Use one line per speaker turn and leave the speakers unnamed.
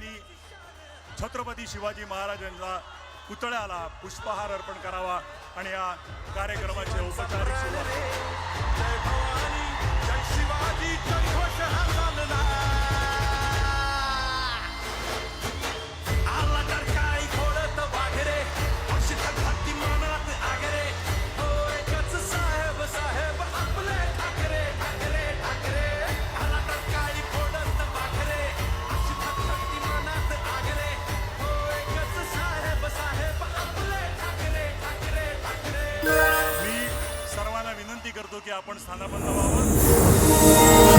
की छत्रपती शिवाजी महाराजांच्या पुतळ्याला पुष्पहार अर्पण करावा आणि या कार्यक्रमाचे औपचारिक सुरुवात विनंती करतो की आपण स्थानापन्न व्हावं.